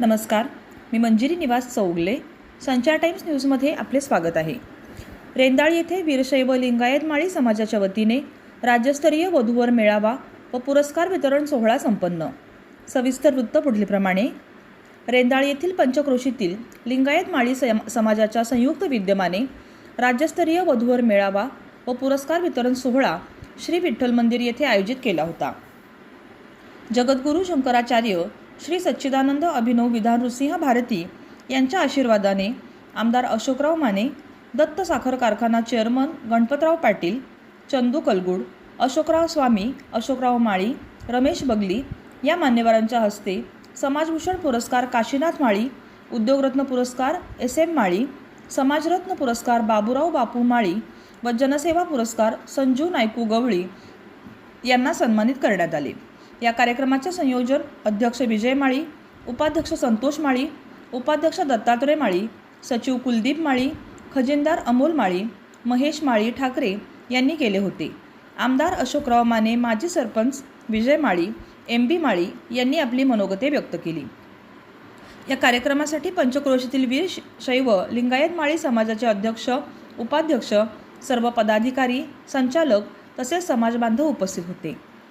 नमस्कार. मी मंजिरी निवास चौगले. संचार टाइम्स न्यूजमध्ये आपले स्वागत आहे. रेंदाळ येथे वीरशैव लिंगायत माळी समाजाच्या वतीने राज्यस्तरीय वधूवर मेळावा व पुरस्कार वितरण सोहळा संपन्न. सविस्तर वृत्त पुढीलप्रमाणे. रेंदाळ येथील पंचक्रोशीतील लिंगायत माळी सम समाजाच्या संयुक्त विद्यमाने राज्यस्तरीय वधूवर मेळावा व पुरस्कार वितरण सोहळा श्री विठ्ठल मंदिर येथे आयोजित केला होता. जगद्गुरू शंकराचार्य श्री सच्चिदानंद अभिनव विधान नृसिंह भारती यांच्या आशीर्वादाने आमदार अशोकराव माने दत्त साखर कारखाना चेअरमन गणपतराव पाटील चंदू कलगुड अशोकराव स्वामी अशोकराव माळी रमेश बगली या मान्यवरांच्या हस्ते समाजभूषण पुरस्कार काशीनाथ माळी उद्योगरत्न पुरस्कार एस एम माळी समाजरत्न पुरस्कार बाबूराव बापू माळी व जनसेवा पुरस्कार संजू नायकू गवळी यांना सन्मानित करण्यात आले. या कार्यक्रमाचे संयोजन अध्यक्ष विजय माळी उपाध्यक्ष संतोष माळी उपाध्यक्ष दत्तात्रय माळी सचिव कुलदीप माळी खजिनदार अमोल माळी महेश माळी ठाकरे यांनी केले होते. आमदार अशोकराव माने माजी सरपंच विजय माळी एम बी माळी यांनी आपली मनोगते व्यक्त केली. या कार्यक्रमासाठी पंचक्रोशीतील वीर श- शैव लिंगायत माळी समाजाचे अध्यक्ष उपाध्यक्ष सर्व पदाधिकारी संचालक तसेच समाजबांधव उपस्थित होते.